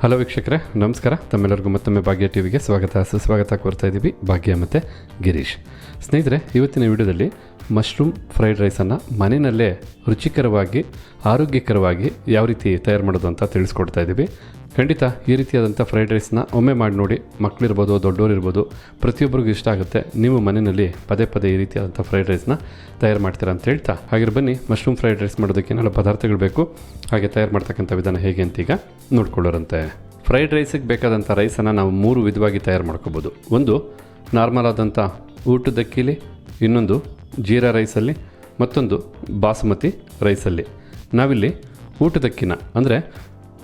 Hello ವೀಕ್ಷಕರೇ. ನಮಸ್ಕಾರ. ತಮ್ಮೆಲ್ಲರಿಗೂ ಮತ್ತೊಮ್ಮೆ ಭಾಗ್ಯ ಟಿವಿಗೆ ಸ್ವಾಗತ. ಸುಸ್ವಾಗತ ಕೋರ್ತಾ ಇದ್ದೀವಿ ಭಾಗ್ಯ ಮತ್ತು ಗಿರೀಶ್. ಸ್ನೇಹಿತರೆ, ಇವತ್ತಿನ ವಿಡಿಯೋದಲ್ಲಿ ಮಶ್ರೂಮ್ ಫ್ರೈಡ್ ರೈಸನ್ನು ಮನೆಯಲ್ಲೇ ರುಚಿಕರವಾಗಿ, ಆರೋಗ್ಯಕರವಾಗಿ ಯಾವ ರೀತಿ ತಯಾರು ಮಾಡೋದು ಅಂತ ತಿಳಿಸ್ಕೊಡ್ತಾ ಇದ್ದೀವಿ. ಖಂಡಿತ ಈ ರೀತಿಯಾದಂಥ ಫ್ರೈಡ್ ರೈಸ್ನ ಒಮ್ಮೆ ಮಾಡಿ ನೋಡಿ ಮಕ್ಕಳಿರ್ಬೋದು ದೊಡ್ಡೋರಿರ್ಬೋದು ಪ್ರತಿಯೊಬ್ಬರಿಗೂ ಇಷ್ಟ ಆಗುತ್ತೆ. ನೀವು ಮನೆಯಲ್ಲಿ ಪದೇ ಪದೇ ಈ ರೀತಿಯಾದಂಥ ಫ್ರೈಡ್ ರೈಸ್ನ ತಯಾರು ಮಾಡ್ತೀರಾ ಅಂತ ಹೇಳ್ತಾ ಹಾಗೆ ಬನ್ನಿ ಮಶ್ರೂಮ್ ಫ್ರೈಡ್ ರೈಸ್ ಮಾಡೋದಕ್ಕೆ ಏನೆಲ್ಲ ಪದಾರ್ಥಗಳು ಬೇಕು, ಹಾಗೆ ತಯಾರು ಮಾಡ್ತಕ್ಕಂಥ ವಿಧಾನ ಹೇಗೆ ಅಂತ ಈಗ ನೋಡ್ಕೊಳ್ಳೋರಂತೆ ಫ್ರೈಡ್ ರೈಸಿಗೆ ಬೇಕಾದಂಥ ರೈಸನ್ನು ನಾವು ಮೂರು ವಿಧವಾಗಿ ತಯಾರು ಮಾಡ್ಕೋಬೋದು. ಒಂದು ನಾರ್ಮಲ್ ಆದಂಥ ಊಟದಕ್ಕಿಲಿ ಇನ್ನೊಂದು ಜೀರಾ ರೈಸಲ್ಲಿ ಮತ್ತೊಂದು ಬಾಸುಮತಿ ರೈಸಲ್ಲಿ ನಾವಿಲ್ಲಿ ಊಟದಕ್ಕಿನ ಅಂದರೆ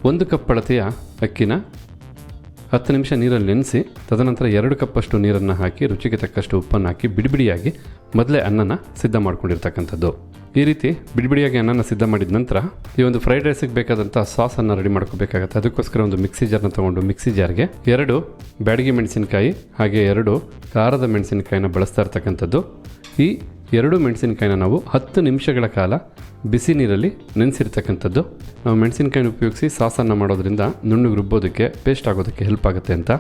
ಒಂದು ಕಪ್ ಅಳತೆಯ ಅಕ್ಕಿನ ಹತ್ತು ನಿಮಿಷ ನೀರಲ್ಲಿ ನೆನೆಸಿ, ತದನಂತರ ಎರಡು ಕಪ್ಪಷ್ಟು ನೀರನ್ನು ಹಾಕಿ, ರುಚಿಗೆ ತಕ್ಕಷ್ಟು ಉಪ್ಪನ್ನು ಹಾಕಿ ಬಿಡಿಬಿಡಿಯಾಗಿ ಮೊದಲೇ ಅನ್ನನ ಸಿದ್ಧ ಮಾಡ್ಕೊಂಡಿರ್ತಕ್ಕಂಥದ್ದು. ಈ ರೀತಿ ಬಿಡಿಬಿಡಿಯಾಗಿ ಅನ್ನನ ಸಿದ್ಧ ಮಾಡಿದ ನಂತರ ಈ ಒಂದು ಫ್ರೈಡ್ ರೈಸಿಗೆ ಬೇಕಾದಂಥ ಸಾಸನ್ನು ರೆಡಿ ಮಾಡ್ಕೋಬೇಕಾಗತ್ತೆ. ಅದಕ್ಕೋಸ್ಕರ ಒಂದು ಮಿಕ್ಸಿ ಜಾರ್ನ ತಗೊಂಡು ಮಿಕ್ಸಿ ಜಾರ್ಗೆ ಎರಡು ಬ್ಯಾಡಗಿ ಮೆಣಸಿನಕಾಯಿ ಹಾಗೆ ಎರಡು ಖಾರದ ಮೆಣಸಿನಕಾಯಿನ ಬಳಸ್ತಾ ಇರ್ತಕ್ಕಂಥದ್ದು. ಈ ಎರಡು ಮೆಣಸಿನಕಾಯಿನ ನಾವು ಹತ್ತು ನಿಮಿಷಗಳ ಕಾಲ ಬಿಸಿ ನೀರಲ್ಲಿ ನೆನೆಸಿರ್ತಕ್ಕಂಥದ್ದು. ನಾವು ಮೆಣಸಿನಕಾಯಿನ ಉಪಯೋಗಿಸಿ ಸಾಸನ್ನು ಮಾಡೋದ್ರಿಂದ ನುಣ್ಣಗೆ ರುಬ್ಬೋದಕ್ಕೆ ಪೇಸ್ಟ್ ಆಗೋದಕ್ಕೆ ಹೆಲ್ಪ್ ಆಗುತ್ತೆ ಅಂತ.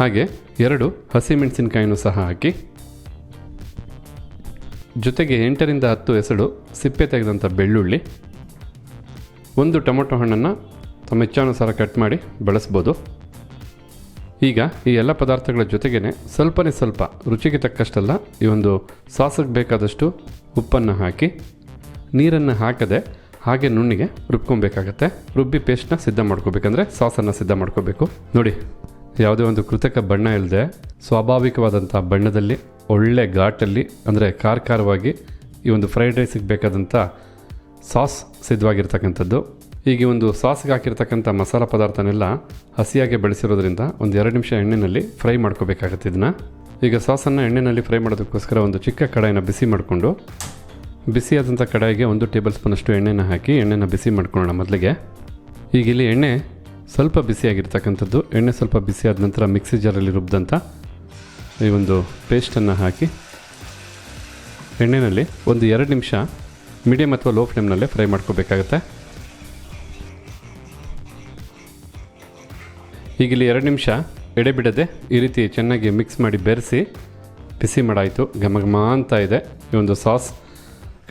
ಹಾಗೆ ಎರಡು ಹಸಿ ಮೆಣಸಿನಕಾಯಿನೂ ಸಹ ಹಾಕಿ ಜೊತೆಗೆ ಎಂಟರಿಂದ ಹತ್ತು ಎಸಳು ಸಿಪ್ಪೆ ತೆಗೆದಂಥ ಬೆಳ್ಳುಳ್ಳಿ, ಒಂದು ಟೊಮೊಟೊ ಹಣ್ಣನ್ನು ತಮ್ಮ ಇಚ್ಛಾನುಸಾರ ಕಟ್ ಮಾಡಿ ಬಳಸ್ಬೋದು. ಈಗ ಈ ಎಲ್ಲ ಪದಾರ್ಥಗಳ ಜೊತೆಗೇ ಸ್ವಲ್ಪನೇ ಸ್ವಲ್ಪ ರುಚಿಗೆ ತಕ್ಕಷ್ಟಲ್ಲ, ಈ ಒಂದು ಸಾಸಿಗೆ ಬೇಕಾದಷ್ಟು ಉಪ್ಪನ್ನು ಹಾಕಿ, ನೀರನ್ನು ಹಾಕದೆ ಹಾಗೆ ನುಣ್ಣಿಗೆ ರುಬ್ಕೊಬೇಕಾಗತ್ತೆ. ರುಬ್ಬಿ ಪೇಸ್ಟ್ನ ಸಿದ್ಧ ಮಾಡ್ಕೋಬೇಕಂದ್ರೆ ಸಾಸನ್ನು ಸಿದ್ಧ ಮಾಡ್ಕೋಬೇಕು. ನೋಡಿ. ಯಾವುದೇ ಒಂದು ಕೃತಕ ಬಣ್ಣ ಇಲ್ಲದೆ ಸ್ವಾಭಾವಿಕವಾದಂಥ ಬಣ್ಣದಲ್ಲಿ, ಒಳ್ಳೆ ಘಾಟಲ್ಲಿ, ಅಂದರೆ ಖಾರ ಖಾರವಾಗಿ ಈ ಒಂದು ಫ್ರೈಡ್ ರೈಸಿಗೆ ಬೇಕಾದಂಥ ಸಾಸ್ ಸಿದ್ಧವಾಗಿರ್ತಕ್ಕಂಥದ್ದು. ಈಗ ಒಂದು ಸಾಸ್ಗೆ ಹಾಕಿರ್ತಕ್ಕಂಥ ಮಸಾಲೆ ಪದಾರ್ಥನೆಲ್ಲ ಹಸಿಯಾಗಿ ಬೆಳೆಸಿರೋದ್ರಿಂದ ಒಂದು ಎರಡು ನಿಮಿಷ ಎಣ್ಣೆಯಲ್ಲಿ ಫ್ರೈ ಮಾಡ್ಕೋಬೇಕಾಗತ್ತೆ ಇದನ್ನು. ಈಗ ಸಾಸನ್ನು ಎಣ್ಣೆಯಲ್ಲಿ ಫ್ರೈ ಮಾಡೋದಕ್ಕೋಸ್ಕರ ಒಂದು ಚಿಕ್ಕ ಕಡಾಯಿನ ಬಿಸಿ ಮಾಡಿಕೊಂಡು, ಬಿಸಿಯಾದಂಥ ಕಡಾಯಿಗೆ ಒಂದು ಟೇಬಲ್ ಸ್ಪೂನಷ್ಟು ಎಣ್ಣೆನ ಹಾಕಿ ಎಣ್ಣೆನ ಬಿಸಿ ಮಾಡ್ಕೊಳ್ಳೋಣ ಮೊದಲಿಗೆ. ಈಗ ಇಲ್ಲಿ ಎಣ್ಣೆ ಸ್ವಲ್ಪ ಬಿಸಿಯಾಗಿರ್ತಕ್ಕಂಥದ್ದು ಎಣ್ಣೆ ಸ್ವಲ್ಪ ಬಿಸಿಯಾದ ನಂತರ ಮಿಕ್ಸಿ ಜಾರಲ್ಲಿ ರುಬ್ಬಿದಂಥ ಈ ಒಂದು ಪೇಸ್ಟನ್ನು ಹಾಕಿ ಎಣ್ಣೆಯಲ್ಲಿ ಒಂದು ಎರಡು ನಿಮಿಷ ಮೀಡಿಯಮ್ ಅಥವಾ ಲೋ ಫ್ಲೇಮ್ನಲ್ಲೇ ಫ್ರೈ ಮಾಡ್ಕೋಬೇಕಾಗತ್ತೆ. ಈಗ ಇಲ್ಲಿ ಎರಡು ನಿಮಿಷ ಎಡೆಬಿಡದೆ ಈ ರೀತಿ ಚೆನ್ನಾಗಿ ಮಿಕ್ಸ್ ಮಾಡಿ ಬೆರೆಸಿ ಬಿಸಿ ಮಾಡಾಯಿತು. ಘಮ ಘಮ ಅಂತ ಇದೆ. ಈ ಒಂದು ಸಾಸ್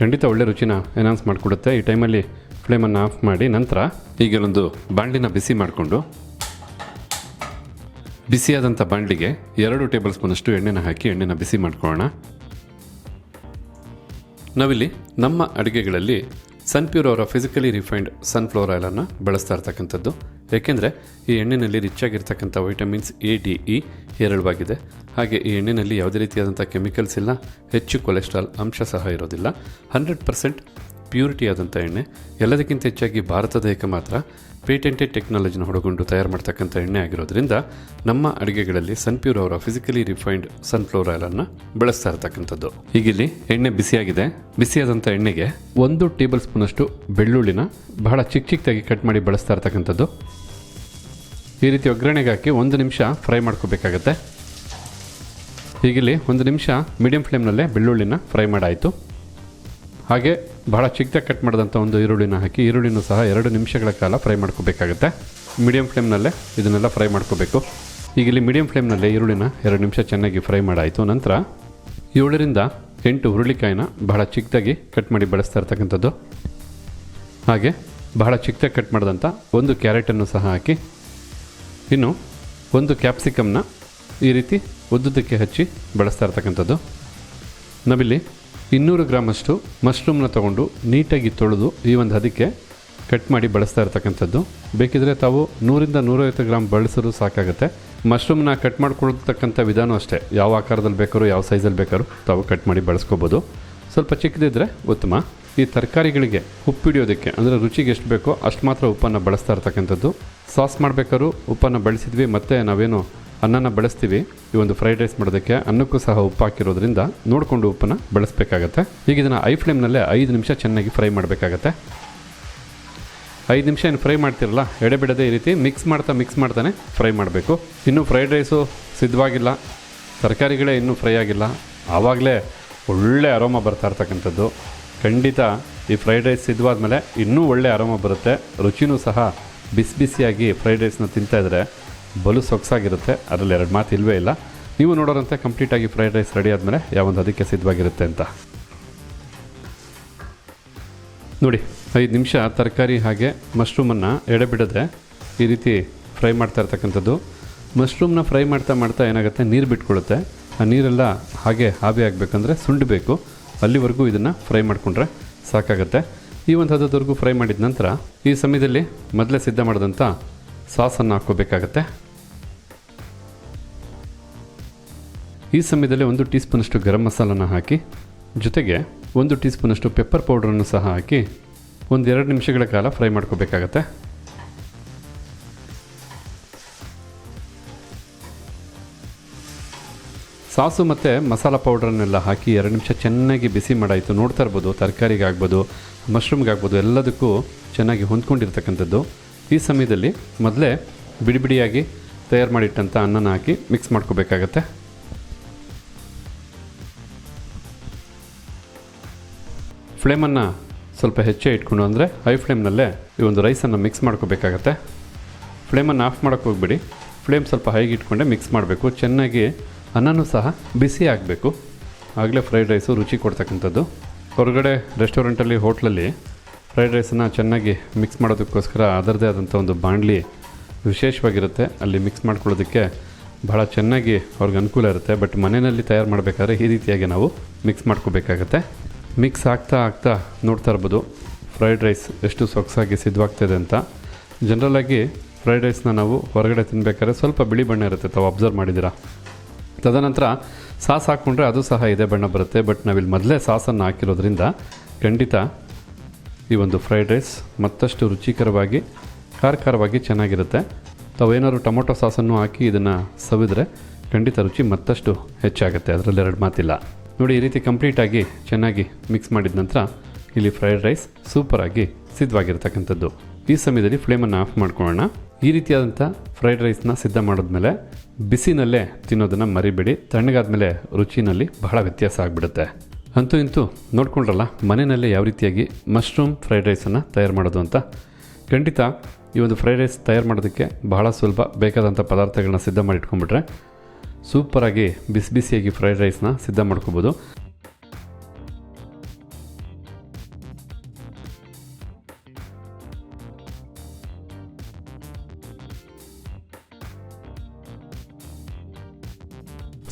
ಖಂಡಿತ ಒಳ್ಳೆ ರುಚಿನ ಎನ್ಹಾನ್ಸ್ ಮಾಡಿಕೊಡುತ್ತೆ. ಈ ಟೈಮಲ್ಲಿ ಫ್ಲೇಮನ್ನು ಆಫ್ ಮಾಡಿ ನಂತರ ಈಗ ಒಂದು ಬಾಣಲಿನ ಬಿಸಿ ಮಾಡಿಕೊಂಡು ಬಿಸಿಯಾದಂಥ ಬಾಂಡಿಗೆ ಎರಡು ಟೇಬಲ್ ಸ್ಪೂನಷ್ಟು ಎಣ್ಣೆನ ಹಾಕಿ ಎಣ್ಣೆನ ಬಿಸಿ ಮಾಡ್ಕೊಳ್ಳೋಣ. ನಾವಿಲ್ಲಿ ನಮ್ಮ ಅಡುಗೆಗಳಲ್ಲಿ ಸನ್ಪ್ಯೂರ್ ಅವರ ಫಿಸಿಕಲಿ ರಿಫೈನ್ಡ್ ಸನ್ಫ್ಲವರ್ ಆಯಿಲನ್ನು ಬಳಸ್ತಾ ಇರ್ತಕ್ಕಂಥದ್ದು. ಏಕೆಂದರೆ ಈ ಎಣ್ಣೆಯಲ್ಲಿ ರಿಚ್ ಆಗಿರ್ತಕ್ಕಂಥ ವೈಟಮಿನ್ಸ್ ಎ ಡಿ ಇ ಹೇರಳವಾಗಿದೆ. ಹಾಗೆ ಈ ಎಣ್ಣೆಯಲ್ಲಿ ಯಾವುದೇ ರೀತಿಯಾದಂಥ ಕೆಮಿಕಲ್ಸ್ ಇಲ್ಲ. ಹೆಚ್ಚು ಕೊಲೆಸ್ಟ್ರಾಲ್ ಅಂಶ ಸಹ ಇರೋದಿಲ್ಲ. ಹಂಡ್ರೆಡ್ ಪರ್ಸೆಂಟ್ ಪ್ಯೂರಿಟಿ ಆದಂಥ ಎಣ್ಣೆ, ಎಲ್ಲದಕ್ಕಿಂತ ಹೆಚ್ಚಾಗಿ ಭಾರತದ ಏಕಮಾತ್ರ ಮಾತ್ರ ಪೇಟೆಂಟೆಡ್ ಟೆಕ್ನಾಲಜಿನ ಹೊಡಗೊಂಡು ತಯಾರು ಮಾಡ್ತಕ್ಕಂಥ ಎಣ್ಣೆ ಆಗಿರೋದ್ರಿಂದ ನಮ್ಮ ಅಡುಗೆಗಳಲ್ಲಿ ಸನ್ಪ್ಯೂರ್ ಅವರ ಫಿಸಿಕಲಿ ರಿಫೈನ್ಡ್ ಸನ್ಫ್ಲವರ್ ಆಯಿಲನ್ನು ಬಳಸ್ತಾ ಇರತಕ್ಕಂಥದ್ದು. ಈಗಿಲ್ಲಿ ಎಣ್ಣೆ ಬಿಸಿಯಾಗಿದೆ. ಬಿಸಿಯಾದಂಥ ಎಣ್ಣೆಗೆ ಒಂದು ಟೇಬಲ್ ಸ್ಪೂನಷ್ಟು ಬೆಳ್ಳುಳ್ಳಿನ ಬಹಳ ಚಿಕ್ಕ ಚಿಕ್ಕದಾಗಿ ಕಟ್ ಮಾಡಿ ಬಳಸ್ತಾ ಇರ್ತಕ್ಕಂಥದ್ದು. ಈ ರೀತಿ ಒಗ್ಗರಣೆಗೆ ಹಾಕಿ ಒಂದು ನಿಮಿಷ ಫ್ರೈ ಮಾಡ್ಕೋಬೇಕಾಗತ್ತೆ. ಈಗಿಲ್ಲಿ ಒಂದು ನಿಮಿಷ ಮೀಡಿಯಂ ಫ್ಲೇಮ್ನಲ್ಲೇ ಬೆಳ್ಳುಳ್ಳಿನ ಫ್ರೈ ಮಾಡಾಯಿತು. ಹಾಗೆ ಬಹಳ ಚಿಕ್ಕದಾಗಿ ಕಟ್ ಮಾಡಿದಂಥ ಒಂದು ಈರುಳ್ಳಿನ ಹಾಕಿ, ಈರುಳ್ಳಿನೂ ಸಹ ಎರಡು ನಿಮಿಷಗಳ ಕಾಲ ಫ್ರೈ ಮಾಡ್ಕೋಬೇಕಾಗುತ್ತೆ. ಮೀಡಿಯಂ ಫ್ಲೇಮ್ನಲ್ಲೇ ಇದನ್ನೆಲ್ಲ ಫ್ರೈ ಮಾಡ್ಕೋಬೇಕು. ಈಗ ಇಲ್ಲಿ ಮೀಡಿಯಂ ಫ್ಲೇಮ್ನಲ್ಲೇ ಈರುಳ್ಳಿನ ಎರಡು ನಿಮಿಷ ಚೆನ್ನಾಗಿ ಫ್ರೈ ಮಾಡಾಯಿತು. ನಂತರ ಏಳರಿಂದ ಎಂಟು ಹುರುಳಿಕಾಯಿನ ಬಹಳ ಚಿಕ್ಕದಾಗಿ ಕಟ್ ಮಾಡಿ ಬಳಸ್ತಾ ಇರ್ತಕ್ಕಂಥದ್ದು. ಹಾಗೆ ಬಹಳ ಚಿಕ್ಕದಾಗಿ ಕಟ್ ಮಾಡಿದಂಥ ಒಂದು ಕ್ಯಾರೆಟನ್ನು ಸಹ ಹಾಕಿ, ಇನ್ನು ಒಂದು ಕ್ಯಾಪ್ಸಿಕಮ್ನ ಈ ರೀತಿ ಉದ್ದುದಕ್ಕೆ ಹಚ್ಚಿ ಬಳಸ್ತಾ ಇರ್ತಕ್ಕಂಥದ್ದು. ನಾವಿಲ್ಲಿ ಇನ್ನೂರು ಗ್ರಾಮಷ್ಟು ಮಶ್ರೂಮ್ನ ತೊಗೊಂಡು ನೀಟಾಗಿ ತೊಳೆದು ಈ ಒಂದು ಅದಕ್ಕೆ ಕಟ್ ಮಾಡಿ ಬಳಸ್ತಾ ಇರ್ತಕ್ಕಂಥದ್ದು. ಬೇಕಿದ್ರೆ ತಾವು ನೂರಿಂದ ನೂರೈವತ್ತು ಗ್ರಾಮ್ ಬಳಸಿದ್ರು ಸಾಕಾಗುತ್ತೆ. ಮಶ್ರೂಮ್ನ ಕಟ್ ಮಾಡ್ಕೊಳ್ತಕ್ಕಂಥ ವಿಧಾನ ಅಷ್ಟೇ. ಯಾವ ಆಕಾರದಲ್ಲಿ ಬೇಕಾದ್ರೂ, ಯಾವ ಸೈಜಲ್ಲಿ ಬೇಕಾದ್ರೂ ತಾವು ಕಟ್ ಮಾಡಿ ಬಳಸ್ಕೋಬೋದು. ಸ್ವಲ್ಪ ಚಿಕ್ಕದಿದ್ದರೆ ಉತ್ತಮ. ಈ ತರಕಾರಿಗಳಿಗೆ ಉಪ್ಪು ಹಿಡಿಯೋದಕ್ಕೆ ಅಂದರೆ ರುಚಿಗೆ ಎಷ್ಟು ಬೇಕೋ ಅಷ್ಟು ಮಾತ್ರ ಉಪ್ಪನ್ನು ಬಳಸ್ತಾ ಇರ್ತಕ್ಕಂಥದ್ದು. ಸಾಸ್ ಮಾಡಬೇಕಾದ್ರೂ ಉಪ್ಪನ್ನು ಬಳಸಿದ್ವಿ, ಮತ್ತು ನಾವೇನು ಅನ್ನನ ಬಳಸ್ತೀವಿ. ಈ ಒಂದು ಫ್ರೈಡ್ ರೈಸ್ ಮಾಡೋದಕ್ಕೆ ಅನ್ನಕ್ಕೂ ಸಹ ಉಪ್ಪು ಹಾಕಿರೋದ್ರಿಂದ ನೋಡಿಕೊಂಡು ಉಪ್ಪನ್ನು ಬಳಸಬೇಕಾಗತ್ತೆ. ಈಗ ಇದನ್ನು ಐ ಫ್ಲೇಮ್ನಲ್ಲೇ ಐದು ನಿಮಿಷ ಚೆನ್ನಾಗಿ ಫ್ರೈ ಮಾಡಬೇಕಾಗತ್ತೆ. ಐದು ನಿಮಿಷ ಏನು ಫ್ರೈ ಮಾಡ್ತಿರಲ್ಲ ಎಡೆಬಿಡದೆ ಈ ರೀತಿ ಮಿಕ್ಸ್ ಮಾಡ್ತಾ ಮಿಕ್ಸ್ ಮಾಡ್ತಾನೆ ಫ್ರೈ ಮಾಡಬೇಕು. ಇನ್ನೂ ಫ್ರೈಡ್ ರೈಸು ಸಿದ್ಧವಾಗಿಲ್ಲ. ತರಕಾರಿಗಳೇ ಇನ್ನೂ ಫ್ರೈ ಆಗಿಲ್ಲ. ಆವಾಗಲೇ ಒಳ್ಳೆ ಅರೋಮ ಬರ್ತಾ ಇರ್ತಕ್ಕಂಥದ್ದು. ಖಂಡಿತ ಈ ಫ್ರೈಡ್ ರೈಸ್ ಸಿದ್ಧವಾದ ಮೇಲೆ ಇನ್ನೂ ಒಳ್ಳೆ ಅರೋಮ ಬರುತ್ತೆ. ರುಚಿನೂ ಸಹ ಬಿಸಿ ಬಿಸಿಯಾಗಿ ಫ್ರೈಡ್ ರೈಸ್ನ ತಿಂತಾಯಿದ್ರೆ ಬಲು ಸೊಗಸಾಗಿರುತ್ತೆ. ಅದರಲ್ಲಿ ಎರಡು ಮಾತು ಇಲ್ಲವೇ ಇಲ್ಲ. ನೀವು ನೋಡೋರಂತೆ ಕಂಪ್ಲೀಟಾಗಿ ಫ್ರೈಡ್ ರೈಸ್ ರೆಡಿ ಆದಮೇಲೆ ಯಾವೊಂದು ಅದಕ್ಕೆ ಸಿದ್ಧವಾಗಿರುತ್ತೆ ಅಂತ. ನೋಡಿ, ಐದು ನಿಮಿಷ ತರಕಾರಿ ಹಾಗೆ ಮಶ್ರೂಮನ್ನು ಎಡೆಬಿಡದೆ ಈ ರೀತಿ ಫ್ರೈ ಮಾಡ್ತಾ ಇರ್ತಕ್ಕಂಥದ್ದು. ಮಶ್ರೂಮ್ನ ಫ್ರೈ ಮಾಡ್ತಾ ಮಾಡ್ತಾ ಏನಾಗುತ್ತೆ? ನೀರು ಬಿಟ್ಕೊಳ್ಳುತ್ತೆ ಆ ನೀರೆಲ್ಲ ಹಾಗೆ ಹಾಬಿ ಆಗಬೇಕಂದ್ರೆ ಸುಂಡಬೇಕು. ಅಲ್ಲಿವರೆಗೂ ಇದನ್ನು ಫ್ರೈ ಮಾಡಿಕೊಂಡ್ರೆ ಸಾಕಾಗುತ್ತೆ. ಈ ಒಂದು ಹದದವರೆಗೂ ಫ್ರೈ ಮಾಡಿದ ನಂತರ ಈ ಸಮಯದಲ್ಲಿ ಮೊದಲೇ ಸಿದ್ಧ ಮಾಡಿದಂಥ ಸಾಸನ್ನು ಹಾಕ್ಕೋಬೇಕಾಗತ್ತೆ. ಈ ಸಮಯದಲ್ಲಿ ಒಂದು ಟೀ ಸ್ಪೂನಷ್ಟು ಗರಂ ಮಸಾಲನ ಹಾಕಿ, ಜೊತೆಗೆ ಒಂದು ಟೀ ಸ್ಪೂನಷ್ಟು ಪೆಪ್ಪರ್ ಪೌಡ್ರನ್ನು ಸಹ ಹಾಕಿ ಒಂದು ಎರಡು ನಿಮಿಷಗಳ ಕಾಲ ಫ್ರೈ ಮಾಡ್ಕೋಬೇಕಾಗತ್ತೆ. ಸಾಸು ಮತ್ತು ಮಸಾಲ ಪೌಡ್ರನ್ನೆಲ್ಲ ಹಾಕಿ ಎರಡು ನಿಮಿಷ ಚೆನ್ನಾಗಿ ಬಿಸಿ ಮಾಡಾಯಿತು, ನೋಡ್ತಾ ಇರ್ಬೋದು, ತರಕಾರಿಗಾಗ್ಬೋದು ಮಶ್ರೂಮ್ಗಾಗ್ಬೋದು ಎಲ್ಲದಕ್ಕೂ ಚೆನ್ನಾಗಿ ಹೊಂದ್ಕೊಂಡಿರ್ತಕ್ಕಂಥದ್ದು. ಈ ಸಮಯದಲ್ಲಿ ಮೊದಲೇ ಬಿಡಿ ಬಿಡಿಯಾಗಿ ತಯಾರು ಮಾಡಿಟ್ಟಂಥ ಅನ್ನನ ಹಾಕಿ ಮಿಕ್ಸ್ ಮಾಡ್ಕೋಬೇಕಾಗತ್ತೆ. ಫ್ಲೇಮನ್ನು ಸ್ವಲ್ಪ ಹೆಚ್ಚೇ ಇಟ್ಕೊಂಡು ಅಂದರೆ ಹೈ ಫ್ಲೇಮ್ನಲ್ಲೇ ಈ ಒಂದು ರೈಸನ್ನು ಮಿಕ್ಸ್ ಮಾಡ್ಕೋಬೇಕಾಗತ್ತೆ. ಫ್ಲೇಮನ್ನು ಆಫ್ ಮಾಡೋಕ್ಕೆ ಹೋಗ್ಬಿಡಿ. ಫ್ಲೇಮ್ ಸ್ವಲ್ಪ ಹೈಗೆ ಇಟ್ಕೊಂಡೆ ಮಿಕ್ಸ್ ಮಾಡಬೇಕು. ಚೆನ್ನಾಗಿ ಅನ್ನನೂ ಸಹ ಬಿಸಿ ಆಗಬೇಕು. ಆಗಲೇ ಫ್ರೈಡ್ ರೈಸು ರುಚಿ ಕೊಡ್ತಕ್ಕಂಥದ್ದು. ಹೊರಗಡೆ ರೆಸ್ಟೋರೆಂಟಲ್ಲಿ ಹೋಟ್ಲಲ್ಲಿ ಫ್ರೈಡ್ ರೈಸನ್ನು ಚೆನ್ನಾಗಿ ಮಿಕ್ಸ್ ಮಾಡೋದಕ್ಕೋಸ್ಕರ ಅದರದೇ ಆದಂಥ ಒಂದು ಬಾಣಲಿ ವಿಶೇಷವಾಗಿರುತ್ತೆ. ಅಲ್ಲಿ ಮಿಕ್ಸ್ ಮಾಡ್ಕೊಳ್ಳೋದಕ್ಕೆ ಬಹಳ ಚೆನ್ನಾಗಿ ಅವ್ರಿಗೆ ಅನುಕೂಲ ಇರುತ್ತೆ. ಬಟ್ ಮನೆಯಲ್ಲಿ ತಯಾರು ಮಾಡಬೇಕಾದ್ರೆ ಈ ರೀತಿಯಾಗಿ ನಾವು ಮಿಕ್ಸ್ ಮಾಡ್ಕೋಬೇಕಾಗತ್ತೆ. ಮಿಕ್ಸ್ ಆಗ್ತಾ ಆಗ್ತಾ ನೋಡ್ತಾ ಇರ್ಬೋದು. ಫ್ರೈಡ್ ರೈಸ್ ಎಷ್ಟು ಸೊಗಸಾಗಿ ಸಿದ್ಧವಾಗ್ತಿದೆ ಅಂತ. ಜನರಲಾಗಿ ಫ್ರೈಡ್ ರೈಸ್ನ ನಾವು ಹೊರಗಡೆ ತಿನ್ನಬೇಕಾದ್ರೆ ಸ್ವಲ್ಪ ಬಿಳಿ ಬಣ್ಣ ಇರುತ್ತೆ. ತಾವು ಅಬ್ಸರ್ವ್ ಮಾಡಿದ್ದೀರಾ? ತದನಂತರ ಸಾಸ್ ಹಾಕ್ಕೊಂಡ್ರೆ ಅದು ಸಹ ಇದೇ ಬಣ್ಣ ಬರುತ್ತೆ. ಬಟ್ ನಾವಿಲ್ಲಿ ಮೊದಲೇ ಸಾಸನ್ನು ಹಾಕಿರೋದ್ರಿಂದ ಖಂಡಿತ ಈ ಒಂದು ಫ್ರೈಡ್ ರೈಸ್ ಮತ್ತಷ್ಟು ರುಚಿಕರವಾಗಿ ಖಾರ ಖಾರವಾಗಿ ಚೆನ್ನಾಗಿರುತ್ತೆ. ತಾವೇನಾದ್ರು ಟೊಮೊಟೊ ಸಾಸನ್ನು ಹಾಕಿ ಇದನ್ನು ಸವಿದ್ರೆ ಖಂಡಿತ ರುಚಿ ಮತ್ತಷ್ಟು ಹೆಚ್ಚಾಗುತ್ತೆ. ಅದರಲ್ಲಿ ಎರಡು ಮಾತಿಲ್ಲ. ನೋಡಿ, ಈ ರೀತಿ ಕಂಪ್ಲೀಟಾಗಿ ಚೆನ್ನಾಗಿ ಮಿಕ್ಸ್ ಮಾಡಿದ ನಂತರ ಇಲ್ಲಿ ಫ್ರೈಡ್ ರೈಸ್ ಸೂಪರಾಗಿ ಸಿದ್ಧವಾಗಿರ್ತಕ್ಕಂಥದ್ದು. ಈ ಸಮಯದಲ್ಲಿ ಫ್ಲೇಮನ್ನು ಆಫ್ ಮಾಡ್ಕೊಳ್ಳೋಣ. ಈ ರೀತಿಯಾದಂಥ ಫ್ರೈಡ್ ರೈಸ್ನ ಸಿದ್ಧ ಮಾಡಿದ್ಮೇಲೆ ಬಿಸಿನಲ್ಲೇ ತಿನ್ನೋದನ್ನು ಮರಿಬೇಡಿ. ತಣ್ಣಗಾದ ಮೇಲೆ ರುಚಿನಲ್ಲಿ ಬಹಳ ವ್ಯತ್ಯಾಸ ಆಗಿಬಿಡುತ್ತೆ. ಅಂತೂ ಇಂತೂ ನೋಡ್ಕೊಂಡ್ರಲ್ಲ, ಮನೆಯಲ್ಲೇ ಯಾವ ರೀತಿಯಾಗಿ ಮಶ್ರೂಮ್ ಫ್ರೈಡ್ ರೈಸನ್ನು ತಯಾರು ಮಾಡೋದು ಅಂತ. ಖಂಡಿತ ಈ ಒಂದು ಫ್ರೈಡ್ ರೈಸ್ ತಯಾರು ಮಾಡೋದಕ್ಕೆ ಬಹಳ ಸುಲಭ. ಬೇಕಾದಂಥ ಪದಾರ್ಥಗಳನ್ನ ಸಿದ್ಧ ಮಾಡಿ ಇಟ್ಕೊಂಡ್ಬಿಟ್ರೆ ಸೂಪರಾಗಿ ಬಿಸಿ ಬಿಸಿಯಾಗಿ ಫ್ರೈಡ್ ರೈಸ್ನ ಸಿದ್ಧ ಮಾಡ್ಕೋಬೋದು.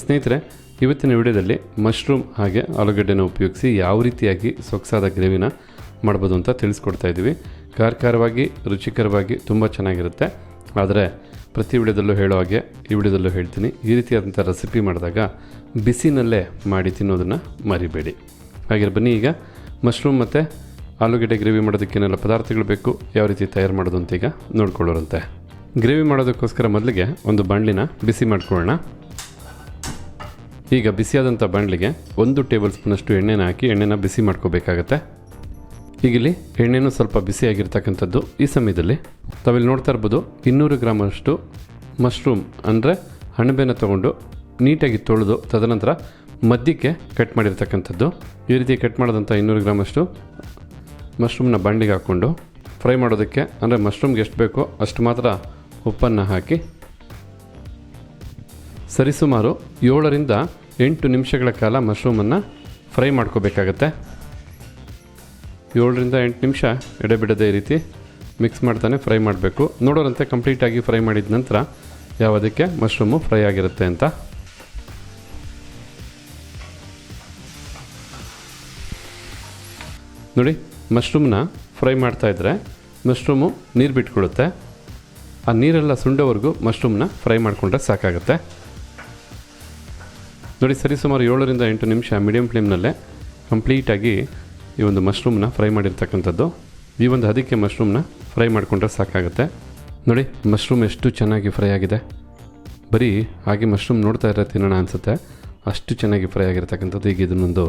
ಸ್ನೇಹಿತರೆ, ಇವತ್ತಿನ ವಿಡಿಯೋದಲ್ಲಿ ಮಶ್ರೂಮ್ ಹಾಗೆ ಆಲೂಗಡ್ಡೆನ ಉಪಯೋಗಿಸಿ ಯಾವ ರೀತಿಯಾಗಿ ಸೊಗಸಾದ ಗ್ರೇವಿನ ಮಾಡ್ಬೋದು ಅಂತ ತಿಳಿಸ್ಕೊಡ್ತಾ ಇದ್ದೀವಿ. ಖಾರ ಖಾರವಾಗಿ ರುಚಿಕರವಾಗಿ ತುಂಬ ಚೆನ್ನಾಗಿರುತ್ತೆ. ಆದರೆ ಪ್ರತಿ ವಿಡಿಯೋದಲ್ಲೂ ಹೇಳೋ ಹಾಗೆ ಈ ವಿಡಿಯೋದಲ್ಲೂ ಹೇಳ್ತೀನಿ. ಈ ರೀತಿಯಾದಂಥ ರೆಸಿಪಿ ಮಾಡಿದಾಗ ಬಿಸಿನಲ್ಲೇ ಮಾಡಿ ತಿನ್ನೋದನ್ನು ಮರಿಬೇಡಿ. ಹಾಗೆ ಬನ್ನಿ ಈಗ ಮಶ್ರೂಮ್ ಮತ್ತು ಆಲೂಗಡ್ಡೆ ಗ್ರೇವಿ ಮಾಡೋದಕ್ಕೆ ಏನೆಲ್ಲ ಪದಾರ್ಥಗಳು ಬೇಕು, ಯಾವ ರೀತಿ ತಯಾರು ಮಾಡೋದು ಅಂತ ಈಗ ನೋಡ್ಕೊಳ್ಳೋರಂತೆ. ಗ್ರೇವಿ ಮಾಡೋದಕ್ಕೋಸ್ಕರ ಮೊದಲಿಗೆ ಒಂದು ಬಾಣಲಿನ ಬಿಸಿ ಮಾಡ್ಕೊಳ್ಳೋಣ. ಈಗ ಬಿಸಿಯಾದಂಥ ಬಾಣಲಿಗೆ ಒಂದು ಟೇಬಲ್ ಸ್ಪೂನಷ್ಟು ಎಣ್ಣೆನ ಹಾಕಿ ಎಣ್ಣೆನ ಬಿಸಿ ಮಾಡ್ಕೋಬೇಕಾಗತ್ತೆ. ಈಗ ಇಲ್ಲಿ ಎಣ್ಣೆನೂ ಸ್ವಲ್ಪ ಬಿಸಿಯಾಗಿರ್ತಕ್ಕಂಥದ್ದು ಈ ಸಮಯದಲ್ಲಿ ತಾವಿಲ್ಲಿ ನೋಡ್ತಾ ಇರ್ಬೋದು ಇನ್ನೂರು ಗ್ರಾಮಷ್ಟು ಮಶ್ರೂಮ್ ಅಂದರೆ ಅಣಬೆನ ತೊಗೊಂಡು ನೀಟಾಗಿ ತೊಳೆದು ತದನಂತರ ಮಧ್ಯಕ್ಕೆ ಕಟ್ ಮಾಡಿರ್ತಕ್ಕಂಥದ್ದು. ಈ ರೀತಿ ಕಟ್ ಮಾಡಿದಂಥ ಇನ್ನೂರು ಗ್ರಾಮಷ್ಟು ಮಶ್ರೂಮ್ನ ಬಾಂಡಿಗೆ ಹಾಕ್ಕೊಂಡು ಫ್ರೈ ಮಾಡೋದಕ್ಕೆ ಅಂದರೆ ಮಶ್ರೂಮ್ಗೆ ಎಷ್ಟು ಬೇಕೋ ಅಷ್ಟು ಮಾತ್ರ ಉಪ್ಪನ್ನು ಹಾಕಿ ಸರಿಸುಮಾರು ಏಳರಿಂದ ಎಂಟು ನಿಮಿಷಗಳ ಕಾಲ ಮಶ್ರೂಮನ್ನು ಫ್ರೈ ಮಾಡ್ಕೋಬೇಕಾಗತ್ತೆ. ಏಳರಿಂದ ಎಂಟು ನಿಮಿಷ ಎಡೆಬಿಡದೆ ಈ ರೀತಿ ಮಿಕ್ಸ್ ಮಾಡ್ತಾನೆ ಫ್ರೈ ಮಾಡಬೇಕು. ನೋಡೋರಂತೆ ಕಂಪ್ಲೀಟಾಗಿ ಫ್ರೈ ಮಾಡಿದ ನಂತರ ಯಾವುದಕ್ಕೆ ಮಶ್ರೂಮು ಫ್ರೈ ಆಗಿರುತ್ತೆ ಅಂತ. ನೋಡಿ ಮಶ್ರೂಮ್ನ ಫ್ರೈ ಮಾಡ್ತಾ ಇದ್ದರೆ ಮಶ್ರೂಮು ನೀರು ಬಿಟ್ಕೊಳ್ಳುತ್ತೆ ಆ ನೀರೆಲ್ಲ ಸುಂಡೋವರೆಗೂ ಮಶ್ರೂಮ್ನ ಫ್ರೈ ಮಾಡಿಕೊಂಡ್ರೆ ಸಾಕಾಗುತ್ತೆ. ನೋಡಿ ಸರಿಸುಮಾರು ಏಳರಿಂದ ಎಂಟು ನಿಮಿಷ ಮೀಡಿಯಮ್ ಫ್ಲೇಮ್ನಲ್ಲೇ ಕಂಪ್ಲೀಟಾಗಿ ಈ ಒಂದು ಮಶ್ರೂಮ್ನ ಫ್ರೈ ಮಾಡಿರ್ತಕ್ಕಂಥದ್ದು. ಈ ಒಂದು ಅದಕ್ಕೆ ಮಶ್ರೂಮ್ನ ಫ್ರೈ ಮಾಡಿಕೊಂಡ್ರೆ ಸಾಕಾಗುತ್ತೆ. ನೋಡಿ, ಮಶ್ರೂಮ್ ಎಷ್ಟು ಚೆನ್ನಾಗಿ ಫ್ರೈ ಆಗಿದೆ. ಬರೀ ಹಾಗೆ ಮಶ್ರೂಮ್ ನೋಡ್ತಾ ಇರೋ ತಿನ್ನೋಣ ಅನಿಸುತ್ತೆ. ಅಷ್ಟು ಚೆನ್ನಾಗಿ ಫ್ರೈ ಆಗಿರ್ತಕ್ಕಂಥದ್ದು. ಈಗ ಇದನ್ನೊಂದು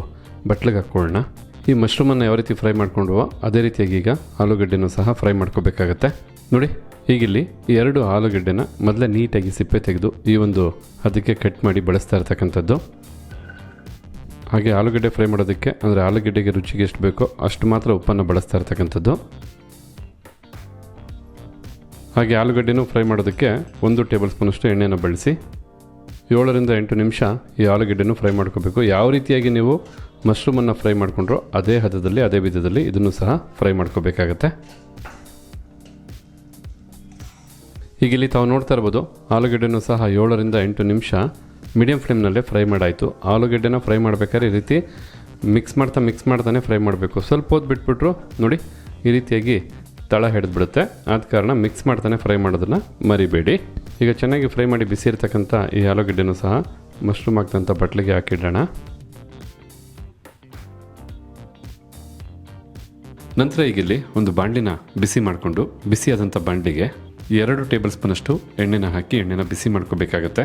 ಬಟ್ಲಿಗೆ ಹಾಕ್ಕೊಳ್ಳೋಣ. ಈ ಮಶ್ರೂಮನ್ನು ಯಾವ ರೀತಿ ಫ್ರೈ ಮಾಡ್ಕೊಂಡ್ವೋ, ಅದೇ ರೀತಿಯಾಗಿ ಈಗ ಆಲೂಗಡ್ಡೆನೂ ಸಹ ಫ್ರೈ ಮಾಡ್ಕೋಬೇಕಾಗತ್ತೆ. ನೋಡಿ, ಈಗಿಲ್ಲಿ ಈ ಎರಡು ಆಲೂಗಡ್ಡೆನ ಮೊದಲೇ ನೀಟಾಗಿ ಸಿಪ್ಪೆ ತೆಗೆದು ಈ ಒಂದು ಅದಕ್ಕೆ ಕಟ್ ಮಾಡಿ ಬಳಸ್ತಾ ಇರ್ತಕ್ಕಂಥದ್ದು. ಹಾಗೆ ಆಲೂಗಡ್ಡೆ ಫ್ರೈ ಮಾಡೋದಕ್ಕೆ, ಅಂದರೆ ಆಲೂಗಡ್ಡೆಗೆ ರುಚಿಗೆ ಎಷ್ಟು ಬೇಕೋ ಅಷ್ಟು ಮಾತ್ರ ಉಪ್ಪನ್ನು ಬಳಸ್ತಾ ಇರ್ತಕ್ಕಂಥದ್ದು. ಹಾಗೆ ಆಲೂಗಡ್ಡೆನೂ ಫ್ರೈ ಮಾಡೋದಕ್ಕೆ ಒಂದು ಟೇಬಲ್ ಸ್ಪೂನಷ್ಟು ಎಣ್ಣೆಯನ್ನು ಬಳಸಿ, ಏಳರಿಂದ ಎಂಟು ನಿಮಿಷ ಈ ಆಲೂಗಡ್ಡೆನೂ ಫ್ರೈ ಮಾಡ್ಕೋಬೇಕು. ಯಾವ ರೀತಿಯಾಗಿ ನೀವು ಮಶ್ರೂಮನ್ನು ಫ್ರೈ ಮಾಡಿಕೊಂಡ್ರೋ ಅದೇ ಹದದಲ್ಲಿ, ಅದೇ ವಿಧದಲ್ಲಿ ಇದನ್ನು ಸಹ ಫ್ರೈ ಮಾಡ್ಕೋಬೇಕಾಗತ್ತೆ. ಈಗ ಇಲ್ಲಿ ತಾವು ನೋಡ್ತಾ ಇರ್ಬೋದು, ಆಲೂಗಡ್ಡೆನೂ ಸಹ ಏಳರಿಂದ ಎಂಟು ನಿಮಿಷ ಮೀಡಿಯಂ ಫ್ಲೇಮ್ನಲ್ಲೇ ಫ್ರೈ ಮಾಡಾಯಿತು. ಆಲೂಗಡ್ಡೆನ ಫ್ರೈ ಮಾಡಬೇಕಾದ್ರೆ ಈ ರೀತಿ ಮಿಕ್ಸ್ ಮಾಡ್ತಾ ಮಿಕ್ಸ್ ಮಾಡ್ತಾನೆ ಫ್ರೈ ಮಾಡಬೇಕು. ಸ್ವಲ್ಪ ಹೊತ್ತು ಬಿಟ್ಬಿಟ್ರು ನೋಡಿ ಈ ರೀತಿಯಾಗಿ ತಳ ಹಿಡಿದ್ಬಿಡುತ್ತೆ. ಆದ ಕಾರಣ ಮಿಕ್ಸ್ ಮಾಡ್ತಾನೆ ಫ್ರೈ ಮಾಡೋದನ್ನು ಮರಿಬೇಡಿ. ಈಗ ಚೆನ್ನಾಗಿ ಫ್ರೈ ಮಾಡಿ ಬಿಸಿ ಇರ್ತಕ್ಕಂಥ ಈ ಆಲೂಗಡ್ಡೆನೂ ಸಹ ಮಶ್ರೂಮ್ ಆಗ್ತಂಥ ಬಟ್ಲಿಗೆ ಹಾಕಿಡೋಣ. ನಂತರ ಈಗ ಇಲ್ಲಿ ಒಂದು ಬಾಂಡಿನ ಬಿಸಿ ಮಾಡಿಕೊಂಡು, ಬಿಸಿಯಾದಂಥ ಬಾಂಡಿಗೆ ಎರಡು ಟೇಬಲ್ ಸ್ಪೂನಷ್ಟು ಎಣ್ಣೆನ ಹಾಕಿ ಎಣ್ಣೆನ ಬಿಸಿ ಮಾಡ್ಕೋಬೇಕಾಗತ್ತೆ.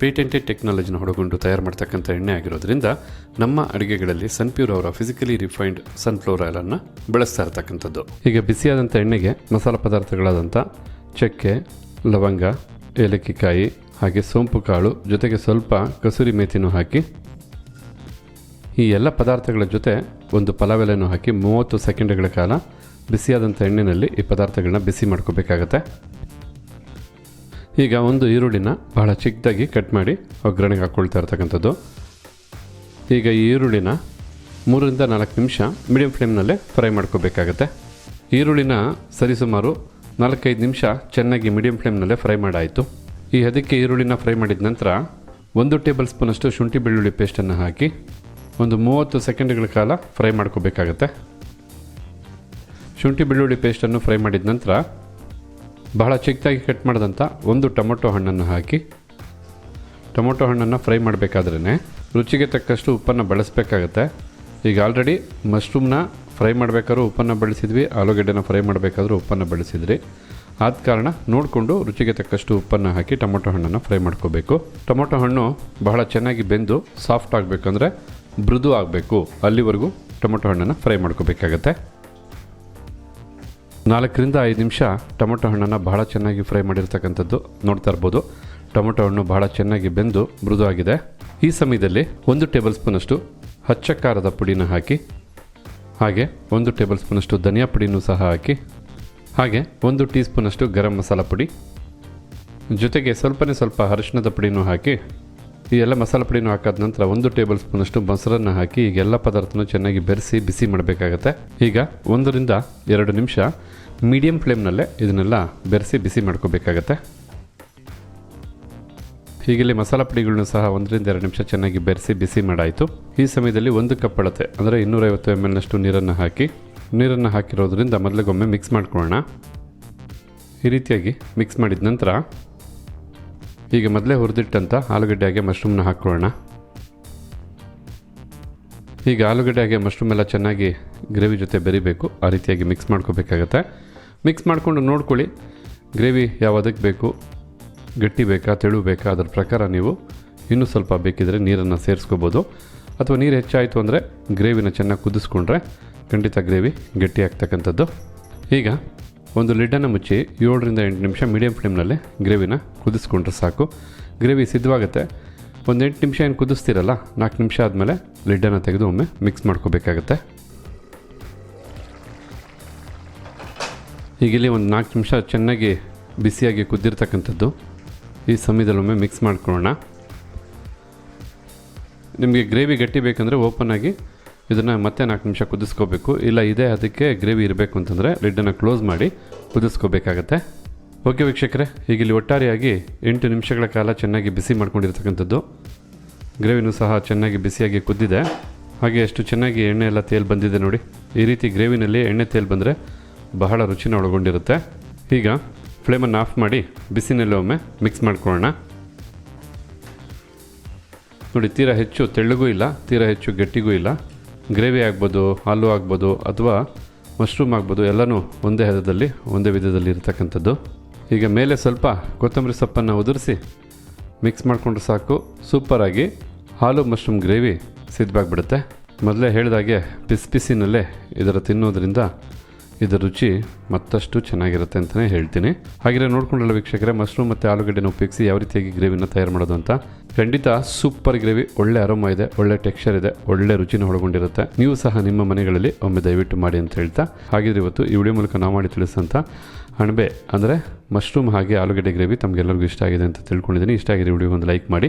ಪೇಟೆಂಟೆಡ್ ಟೆಕ್ನಾಲಜಿನ ಹೊಡಗೊಂಡು ತಯಾರು ಮಾಡ್ತಕ್ಕಂಥ ಎಣ್ಣೆ ಆಗಿರೋದ್ರಿಂದ ನಮ್ಮ ಅಡುಗೆಗಳಲ್ಲಿ ಸನ್ಪ್ಯೂರ್ ಅವರ ಫಿಸಿಕಲಿ ರಿಫೈನ್ಡ್ ಸನ್ಫ್ಲವರ್ ಆಯಿಲನ್ನು ಬಳಸ್ತಾ ಇರತಕ್ಕಂಥದ್ದು. ಈಗ ಬಿಸಿಯಾದಂಥ ಎಣ್ಣೆಗೆ ಮಸಾಲೆ ಪದಾರ್ಥಗಳಾದಂಥ ಚಕ್ಕೆ, ಲವಂಗ, ಏಲಕ್ಕಿಕಾಯಿ ಹಾಗೆ ಸೋಂಪು ಕಾಳು ಜೊತೆಗೆ ಸ್ವಲ್ಪ ಕಸೂರಿ ಮೇಥಿನೂ ಹಾಕಿ ಈ ಎಲ್ಲ ಪದಾರ್ಥಗಳ ಜೊತೆ ಒಂದು ಪಲಾವೆಲೆಯನ್ನು ಹಾಕಿ ಮೂವತ್ತು ಸೆಕೆಂಡ್ಗಳ ಕಾಲ ಬಿಸಿಯಾದಂಥ ಎಣ್ಣೆಯಲ್ಲಿ ಈ ಪದಾರ್ಥಗಳನ್ನ ಬಿಸಿ ಮಾಡ್ಕೋಬೇಕಾಗತ್ತೆ. ಈಗ ಒಂದು ಈರುಳ್ಳಿನ ಬಹಳ ಚಿಕ್ಕದಾಗಿ ಕಟ್ ಮಾಡಿ ಒಗ್ಗರಣೆಗೆ ಹಾಕ್ಕೊಳ್ತಾ ಇರ್ತಕ್ಕಂಥದ್ದು. ಈಗ ಈ ಈರುಳ್ಳಿನ ಮೂರರಿಂದ ನಾಲ್ಕು ನಿಮಿಷ ಮೀಡಿಯಂ ಫ್ಲೇಮ್ನಲ್ಲೇ ಫ್ರೈ ಮಾಡ್ಕೋಬೇಕಾಗತ್ತೆ. ಈರುಳ್ಳಿನ ಸರಿಸುಮಾರು ನಾಲ್ಕೈದು ನಿಮಿಷ ಚೆನ್ನಾಗಿ ಮೀಡಿಯಂ ಫ್ಲೇಮ್ನಲ್ಲೇ ಫ್ರೈ ಮಾಡಾಯಿತು. ಈ ಅದಕ್ಕೆ ಈರುಳ್ಳಿನ ಫ್ರೈ ಮಾಡಿದ ನಂತರ ಒಂದು ಟೇಬಲ್ ಸ್ಪೂನಷ್ಟು ಶುಂಠಿ ಬೆಳ್ಳುಳ್ಳಿ ಪೇಸ್ಟನ್ನು ಹಾಕಿ ಒಂದು ಮೂವತ್ತು ಸೆಕೆಂಡ್ಗಳ ಕಾಲ ಫ್ರೈ ಮಾಡ್ಕೋಬೇಕಾಗತ್ತೆ. ಶುಂಠಿ ಬೆಳ್ಳುಳ್ಳಿ ಪೇಸ್ಟನ್ನು ಫ್ರೈ ಮಾಡಿದ ನಂತರ ಬಹಳ ಚಿಕ್ಕದಾಗಿ ಕಟ್ ಮಾಡಿದಂಥ ಒಂದು ಟೊಮೊಟೊ ಹಣ್ಣನ್ನು ಹಾಕಿ, ಟೊಮೊಟೊ ಹಣ್ಣನ್ನು ಫ್ರೈ ಮಾಡಬೇಕಾದ್ರೇ ರುಚಿಗೆ ತಕ್ಕಷ್ಟು ಉಪ್ಪನ್ನು ಬಳಸಬೇಕಾಗತ್ತೆ. ಈಗ ಆಲ್ರೆಡಿ ಮಶ್ರೂಮ್ನ ಫ್ರೈ ಮಾಡಬೇಕಾದ್ರೂ ಉಪ್ಪನ್ನು ಬಳಸಿದ್ವಿ, ಆಲೂಗಡ್ಡೆನ ಫ್ರೈ ಮಾಡಬೇಕಾದ್ರೂ ಉಪ್ಪನ್ನು ಬಳಸಿದ್ರಿ. ಆದ ಕಾರಣ ನೋಡಿಕೊಂಡು ರುಚಿಗೆ ತಕ್ಕಷ್ಟು ಉಪ್ಪನ್ನು ಹಾಕಿ ಟೊಮೊಟೊ ಹಣ್ಣನ್ನು ಫ್ರೈ ಮಾಡ್ಕೋಬೇಕು. ಟೊಮೊಟೊ ಹಣ್ಣು ಬಹಳ ಚೆನ್ನಾಗಿ ಬೆಂದು ಸಾಫ್ಟ್ ಆಗಬೇಕಂದ್ರೆ ಮೃದು ಆಗಬೇಕು. ಅಲ್ಲಿವರೆಗೂ ಟೊಮೊಟೊ ಹಣ್ಣನ್ನು ಫ್ರೈ ಮಾಡ್ಕೋಬೇಕಾಗತ್ತೆ. ನಾಲ್ಕರಿಂದ ಐದು ನಿಮಿಷ ಟೊಮೊಟೊ ಹಣ್ಣನ್ನು ಬಹಳ ಚೆನ್ನಾಗಿ ಫ್ರೈ ಮಾಡಿರ್ತಕ್ಕಂಥದ್ದು ನೋಡ್ತಾ ಇರ್ಬೋದು. ಟೊಮೊಟೊ ಹಣ್ಣು ಬಹಳ ಚೆನ್ನಾಗಿ ಬೆಂದು ಮೃದು ಆಗಿದೆ ಈ ಸಮಯದಲ್ಲಿ ಒಂದು ಟೇಬಲ್ ಸ್ಪೂನಷ್ಟು ಹಚ್ಚ ಖಾರದ ಪುಡಿನ ಹಾಕಿ, ಹಾಗೆ ಒಂದು ಟೇಬಲ್ ಸ್ಪೂನಷ್ಟು ಧನಿಯಾ ಪುಡಿನೂ ಸಹ ಹಾಕಿ, ಹಾಗೆ ಒಂದು ಟೀ ಸ್ಪೂನಷ್ಟು ಗರಂ ಮಸಾಲ ಪುಡಿ. ಜೊತೆಗೆ ಸ್ವಲ್ಪನೇ ಸ್ವಲ್ಪ ಅರಿಶಿಣದ ಪುಡಿನೂ ಹಾಕಿ ಈ ಎಲ್ಲ ಮಸಾಲ ಪುಡಿನೂ ಹಾಕಾದ ನಂತರ ಒಂದು ಟೇಬಲ್ ಸ್ಪೂನಷ್ಟು ಮೊಸರನ್ನು ಹಾಕಿ ಈಗ ಎಲ್ಲ ಪದಾರ್ಥನೂ ಚೆನ್ನಾಗಿ ಬೆರೆಸಿ ಬಿಸಿ ಮಾಡಬೇಕಾಗತ್ತೆ. ಈಗ ಒಂದರಿಂದ ಎರಡು ನಿಮಿಷ ಮೀಡಿಯಂ ಫ್ಲೇಮ್ನಲ್ಲೇ ಇದನ್ನೆಲ್ಲ ಬೆರೆಸಿ ಬಿಸಿ ಮಾಡ್ಕೋಬೇಕಾಗತ್ತೆ. ಹೀಗಿಲ್ಲಿ ಮಸಾಲ ಪುಡಿಗಳನ್ನ ಸಹ ಒಂದರಿಂದ ಎರಡು ನಿಮಿಷ ಚೆನ್ನಾಗಿ ಬೆರೆಸಿ ಬಿಸಿ ಮಾಡಾಯಿತು. ಈ ಸಮಯದಲ್ಲಿ ಒಂದು ಕಪ್ ಅಳತೆ, ಅಂದರೆ ಇನ್ನೂರೈವತ್ತು ಎಂ ಎಲ್ನಷ್ಟು ನೀರನ್ನು ಹಾಕಿ, ನೀರನ್ನು ಹಾಕಿರೋದ್ರಿಂದ ಮೊದಲಿಗೊಮ್ಮೆ ಮಿಕ್ಸ್ ಮಾಡ್ಕೊಳ್ಳೋಣ. ಈ ರೀತಿಯಾಗಿ ಮಿಕ್ಸ್ ಮಾಡಿದ ನಂತರ ಈಗ ಮೊದಲೇ ಹುರಿದಿಟ್ಟಂಥ ಆಲೂಗಡ್ಡೆ ಹಾಗೆ ಮಶ್ರೂಮ್ನ ಹಾಕ್ಕೊಳ್ಳೋಣ. ಈಗ ಆಲೂಗಡ್ಡೆ ಹಾಗೆ ಮಶ್ರೂಮ್ ಎಲ್ಲ ಚೆನ್ನಾಗಿ ಗ್ರೇವಿ ಜೊತೆ ಬೆರಿಬೇಕು. ಆ ರೀತಿಯಾಗಿ ಮಿಕ್ಸ್ ಮಾಡ್ಕೋಬೇಕಾಗತ್ತೆ. ಮಿಕ್ಸ್ ಮಾಡಿಕೊಂಡು ನೋಡ್ಕೊಳ್ಳಿ. ಗ್ರೇವಿ ಯಾವುದಕ್ಕೆ ಬೇಕು, ಗಟ್ಟಿ ಬೇಕಾ, ತೆಳು ಬೇಕಾ, ಅದರ ಪ್ರಕಾರ ನೀವು ಇನ್ನೂ ಸ್ವಲ್ಪ ಬೇಕಿದ್ರೆ ನೀರನ್ನು ಸೇರಿಸ್ಕೋಬೋದು. ಅಥವಾ ನೀರು ಹೆಚ್ಚಾಯಿತು ಅಂದರೆ ಗ್ರೇವಿನ ಚೆನ್ನಾಗಿ ಕುದಿಸ್ಕೊಂಡ್ರೆ ಖಂಡಿತ ಗ್ರೇವಿ ಗಟ್ಟಿ ಆಗ್ತಕ್ಕಂಥದ್ದು. ಈಗ ಒಂದು ಲಿಡ್ಡನ್ನು ಮುಚ್ಚಿ ಏಳರಿಂದ ಎಂಟು ನಿಮಿಷ ಮೀಡಿಯಂ ಫ್ಲೇಮ್ನಲ್ಲಿ ಗ್ರೇವಿನ ಕುದಿಸ್ಕೊಂಡ್ರೆ ಸಾಕು. ಗ್ರೇವಿ ಸಿದ್ಧವಾಗುತ್ತೆ. ಒಂದು ಎಂಟು ನಿಮಿಷ ಏನು ಕುದಿಸ್ತೀರಲ್ಲ, ನಾಲ್ಕು ನಿಮಿಷ ಆದಮೇಲೆ ಲಿಡ್ಡನ್ನು ತೆಗೆದು ಒಮ್ಮೆ ಮಿಕ್ಸ್ ಮಾಡ್ಕೋಬೇಕಾಗತ್ತೆ. ಈಗಿಲ್ಲಿ ಒಂದು ನಾಲ್ಕು ನಿಮಿಷ ಚೆನ್ನಾಗಿ ಬಿಸಿಯಾಗಿ ಕುದ್ದಿರ್ತಕ್ಕಂಥದ್ದು. ಈ ಸಮಯದಲ್ಲಿ ಒಮ್ಮೆ ಮಿಕ್ಸ್ ಮಾಡ್ಕೊಳ್ಳೋಣ. ನಿಮಗೆ ಗ್ರೇವಿ ಗಟ್ಟಿ ಬೇಕಂದರೆ ಓಪನ್ ಆಗಿ ಇದನ್ನು ಮತ್ತೆ ನಾಲ್ಕು ನಿಮಿಷ ಕುದಿಸ್ಕೋಬೇಕು. ಇಲ್ಲ, ಇದೇ ಅದಕ್ಕೆ ಗ್ರೇವಿ ಇರಬೇಕು ಅಂತಂದರೆ ಲಿಡ್ಡನ್ನು ಕ್ಲೋಸ್ ಮಾಡಿ ಕುದಿಸ್ಕೋಬೇಕಾಗತ್ತೆ. ಓಕೆ ವೀಕ್ಷಕರೇ ಈಗ ಇಲ್ಲಿ ಒಟ್ಟಾರೆಯಾಗಿ ಎಂಟು ನಿಮಿಷಗಳ ಕಾಲ ಚೆನ್ನಾಗಿ ಬಿಸಿ ಮಾಡ್ಕೊಂಡಿರ್ತಕ್ಕಂಥದ್ದು. ಗ್ರೇವಿನೂ ಸಹ ಚೆನ್ನಾಗಿ ಬಿಸಿಯಾಗಿ ಕುದ್ದಿದೆ. ಹಾಗೆ ಎಷ್ಟು ಚೆನ್ನಾಗಿ ಎಣ್ಣೆ ಎಲ್ಲ ತೇಲ್ ಬಂದಿದೆ ನೋಡಿ. ಈ ರೀತಿ ಗ್ರೇವಿನಲ್ಲಿ ಎಣ್ಣೆ ತೇಲ್ ಬಂದರೆ ಬಹಳ ರುಚಿನ ಒಳಗೊಂಡಿರುತ್ತೆ. ಈಗ ಫ್ಲೇಮನ್ನು ಆಫ್ ಮಾಡಿ ಬಿಸಿನಲ್ಲಿ ಒಮ್ಮೆ ಮಿಕ್ಸ್ ಮಾಡ್ಕೊಳ್ಳೋಣ. ನೋಡಿ, ತೀರಾ ಹೆಚ್ಚು ತೆಳ್ಳಗೂ ಇಲ್ಲ, ತೀರಾ ಹೆಚ್ಚು ಗಟ್ಟಿಗೂ ಇಲ್ಲ. ಗ್ರೇವಿ ಆಗ್ಬೋದು, ಹಾಲು ಆಗ್ಬೋದು ಅಥವಾ ಮಶ್ರೂಮ್ ಆಗ್ಬೋದು, ಎಲ್ಲನೂ ಒಂದೇ ಹದದಲ್ಲಿ, ಒಂದೇ ವಿಧದಲ್ಲಿ ಇರತಕ್ಕಂಥದ್ದು. ಈಗ ಮೇಲೆ ಸ್ವಲ್ಪ ಕೊತ್ತಂಬರಿ ಸೊಪ್ಪನ್ನು ಉದುರಿಸಿ ಮಿಕ್ಸ್ ಮಾಡಿಕೊಂಡ್ರೆ ಸಾಕು. ಸೂಪರಾಗಿ ಹಾಲು ಮಶ್ರೂಮ್ ಗ್ರೇವಿ ಸಿದ್ಧವಾಗಿಬಿಡುತ್ತೆ ಮೊದಲೇ ಹೇಳಿದಾಗೆ ಬಿಸಿ ಬಿಸಿನಲ್ಲೇ ಇದರ ತಿನ್ನೋದ್ರಿಂದ ಇದರ ರುಚಿ ಮತ್ತಷ್ಟು ಚೆನ್ನಾಗಿರುತ್ತೆ ಅಂತಲೇ ಹೇಳ್ತೀನಿ. ಹಾಗೆ ನೋಡ್ಕೊಂಡಲ್ಲ ವೀಕ್ಷಕರೇ, ಮಶ್ರೂಮ್ ಮತ್ತು ಆಲೂಗಡ್ಡೆನ ಉಪಯೋಗಿಸಿ ಯಾವ ರೀತಿಯಾಗಿ ಗ್ರೇವಿನ ತಯಾರು ಮಾಡೋದು ಅಂತ? ಖಂಡಿತ ಸೂಪರ್ ಗ್ರೇವಿ, ಒಳ್ಳೆ ಅರೋಮ ಇದೆ, ಒಳ್ಳೆ ಟೆಕ್ಸ್ಚರ್ ಇದೆ, ಒಳ್ಳೆ ರುಚಿನ ಒಳಗೊಂಡಿರುತ್ತೆ. ನೀವು ಸಹ ನಿಮ್ಮ ಮನೆಗಳಲ್ಲಿ ಒಮ್ಮೆ ದಯವಿಟ್ಟು ಮಾಡಿ ಅಂತ ಹೇಳ್ತಾ, ಹಾಗಿದ್ರೆ ಇವತ್ತು ಈ ವಿಡಿಯೋ ಮೂಲಕ ನಾವು ಮಾಡಿ ತಿಳಿಸಂತ ಅಣಬೆ ಅಂದರೆ ಮಶ್ರೂಮ್ ಹಾಗೆ ಆಲೂಗಡ್ಡೆ ಗ್ರೇವಿ ತಮಗೆಲ್ಲರಿಗೂ ಇಷ್ಟ ಆಗಿದೆ ಅಂತ ತಿಳ್ಕೊಂಡಿದ್ದೀನಿ. ಇಷ್ಟ ಆಗಿದೆ ವಿಡಿಯೋ ಒಂದು ಲೈಕ್ ಮಾಡಿ.